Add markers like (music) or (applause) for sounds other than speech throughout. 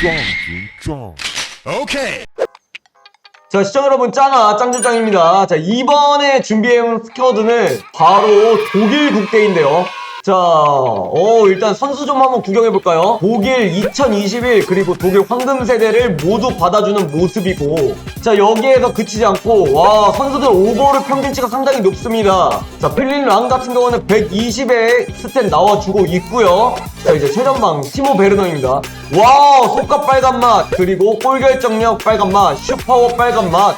짱, 짱. 오케이. 자, 시청 여러분, 짱아, 짱짱짱입니다. 자, 이번에 준비해온 스쿼드는 바로 독일 국대인데요. 자, 어, 일단 선수 좀 한번 구경해볼까요? 독일 2021, 그리고 독일 황금 세대를 모두 받아주는 모습이고, 자, 여기에서 그치지 않고, 와, 선수들 오버롤 평균치가 상당히 높습니다. 자, 필린 랑 같은 경우는 120에 스탯 나와주고 있고요. 자, 이제 최전방 티모 베르너입니다. 와, 속값 빨간 맛, 그리고 골 결정력 빨간 맛, 슈퍼워 빨간 맛,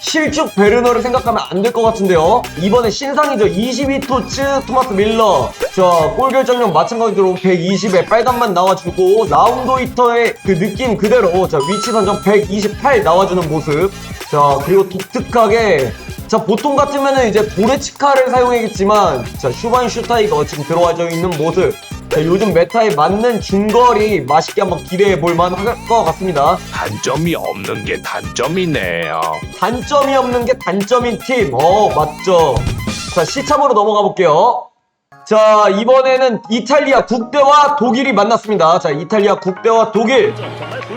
실축 베르너를 생각하면 안 될 것 같은데요. 이번에 신상이죠. 22토츠 토마스 밀러. 자, 골 결정력 마찬가지로 120에 빨간만 나와주고, 라운드 히터의 그 느낌 그대로, 자, 위치 선정 128 나와주는 모습. 자, 그리고 독특하게, 자, 보통 같으면은 이제 보레치카를 사용하겠지만, 자, 슈바인 슈타이가 지금 들어와져 있는 모습. 자, 요즘 메타에 맞는 중거리 맛있게 한번 기대해 볼만 할 것 같습니다. 단점이 없는 게 단점이네요. 단점이 없는 게 단점인 팀. 어, 맞죠. 자, 시참으로 넘어가 볼게요. 자, 이번에는 이탈리아 국대와 독일이 만났습니다. 자, 이탈리아 국대와 독일.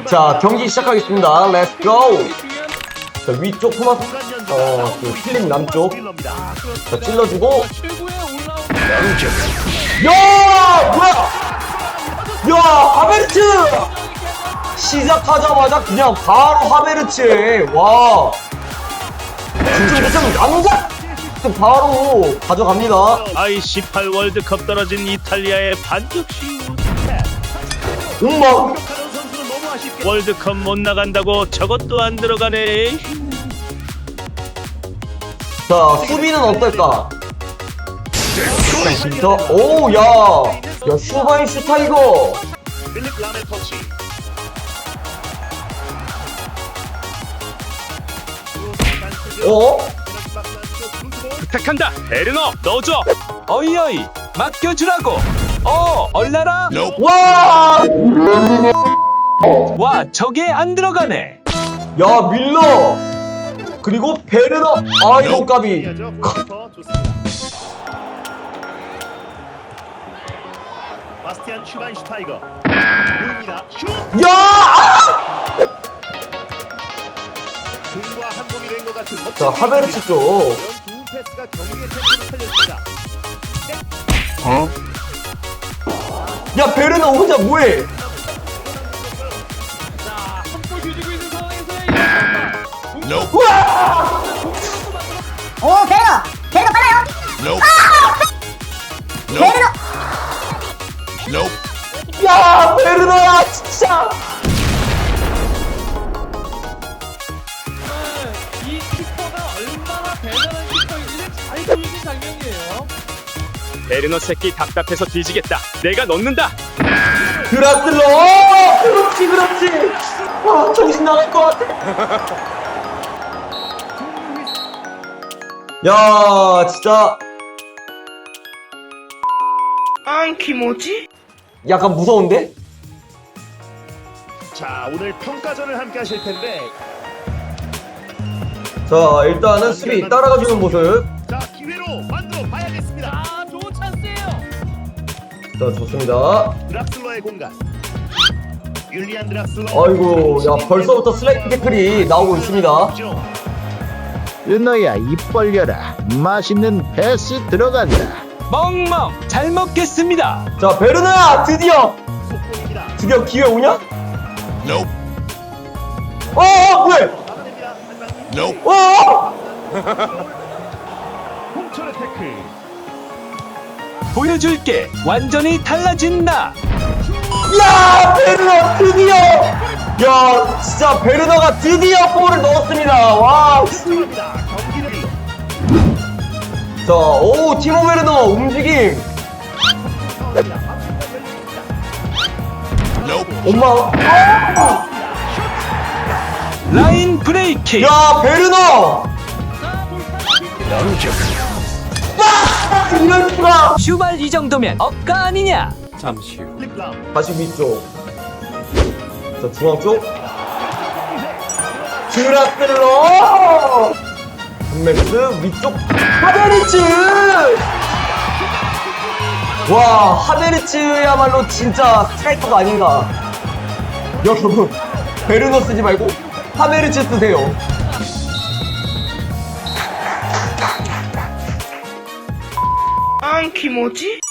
자, 경기 시작하겠습니다. 렛츠 고! 자, 위쪽 토마스, 어, 그 필립 남쪽. 자, 찔러주고. 야! 뭐야! 야! 하베르츠! 시작하자마자 그냥 바로 하베르츠에, 와! 그냥 남자! 바로 가져갑니다. I18 월드컵 떨어진 이탈리아의 반격 슛. 엄마! 월드컵 못 나간다고 저것도 안 들어가네. 자, 수비는 어떨까? 진짜? 오, 야! 야, 슈바인 슈타이거! 필립 람의 터치. 어? 부탁한다. 베르너 넣어줘. 어이 어이 맡겨주라고. 어 얼라라. 와! 와 저게 안 들어가네. 야, 밀러! 그리고 베르너! 아이고, 까비. 바스티안 슈바인슈타이거. 보입니다. 슛! 야! 아! 등과 한 몸이 된 것 같은 자, 하베르츠 쪽. 두 패스가 경기의 템포를 살렸습니다. 야, 베르너 혼자 뭐해? 오 베르너 베르너 빨라요 베 베르너야, 진짜! 이 키퍼가 얼마나 대단한 키퍼인지를 잘 보여준 장면이에요. 베르너 새끼 답답해서 뒤지겠다. 내가 넣는다. 드라슬러! 어, 그렇지, 그렇지! 아, 정신 나갈 것 같아. (laughs) 야, 진짜. 안키 뭐지? 약간 무서운데? 자, 오늘 평가전을 함께 하실 텐데 자, 일단은 수비 따라가주는 모습. 자, 기회로 만들어 봐야겠습니다. 아, 좋은 찬스예요. 자, 좋습니다. 드락슬러의 공간. 율리안 드락슬러. 아이고, 야, 벌써부터 슬라이드 태클이 나오고 있습니다. 은호야 입 벌려라 맛있는 패스 들어간다 멍멍 잘 먹겠습니다. 자, 베르나! 드디어! 속공입니다. 드디어 기회 오냐? 어, 어, 뭐해? 막아냅니다. 한방님. 어! 홍철의 태클. 보여줄게. 완전히 달라진다. 야 베르너 드디어 야 진짜 베르너가 드디어 골을 넣었습니다 와 자오 들어갑니다. 경기를 티모 베르너 움직임 엄마. 라인 브레이킹. 야 베르너 아, 이럴 수가! 슈발 이 정도면 억가 아니냐? 플립람. 다시 위쪽. 자 중앙 쪽. 드라슬러! 한메스 위쪽. 하베리츠 와 하베리츠야말로 진짜 스트라이커가 아닌가. 여러분 베르너 쓰지 말고 하메르츠 쓰세요.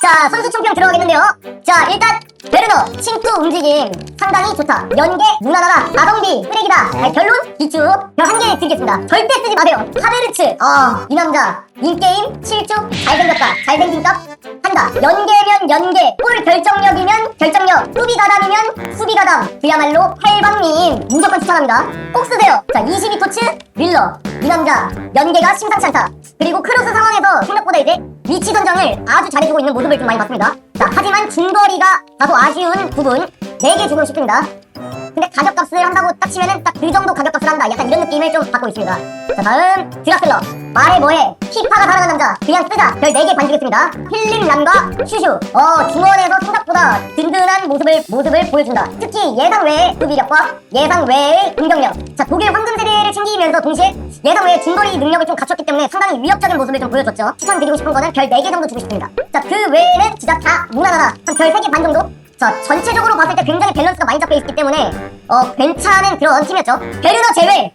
자, 선수 총평 들어가겠는데요. 자, 일단 베르너 침투 움직임 상당히 좋다. 연계 무난하다. 가성비 쓰레기다. 아니, 결론 비추 별한개 드리겠습니다. 절대 쓰지 마세요. 하베르츠 아, 이 남자 인게임 실축 잘생겼다. 잘생긴 값 한다. 연계면 연계 골 결정력이면 결정력 수비 가담이면 수비 가담 그야말로 팔방님 무조건 추천합니다. 꼭 쓰세요. 자, 22토츠 밀러 이 남자 연계가 심상치 않다. 그리고 크로스 상황에서 생각보다 이제 위치 선정을 아주 잘해주고 있는 모습을 좀 많이 봤습니다. 자, 하지만 중거리가 다소 아쉬운 부분 4개 주고 싶습니다. 근데 가격값을 한다고 딱 치면은 딱 그 정도 가격값을 한다. 약간 이런 느낌을 좀 받고 있습니다. 자, 다음 드라슬러. 말해 뭐해. 피파가 사랑하는 남자. 그냥 쓰자. 별 4개 반주겠습니다. 힐링남과 슈슈. 어, 중원에서 생각보다 든든한 모습을, 모습을 보여준다. 특히 예상 외의 수비력과 예상 외의 공격력. 자, 독일 황금 세대를 챙기면서 동시에 예상 외의 중거리 능력을 좀 갖췄기 때문에 상당히 위협적인 모습을 좀 보여줬죠. 추천드리고 싶은 거는 별 4개 정도 주고 싶습니다. 자, 그 외에는 진짜 다 무난하다. 한 별 3개 반 정도? 자, 전체적으로 봤을 때 굉장히 밸런스가 많이 잡혀 있기 때문에 어, 괜찮은 그런 팀이었죠. 베르너 제외!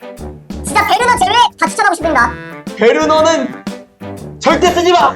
진짜 베르너 제외 다 추천하고 싶습니다. 베르너는 절대 쓰지 마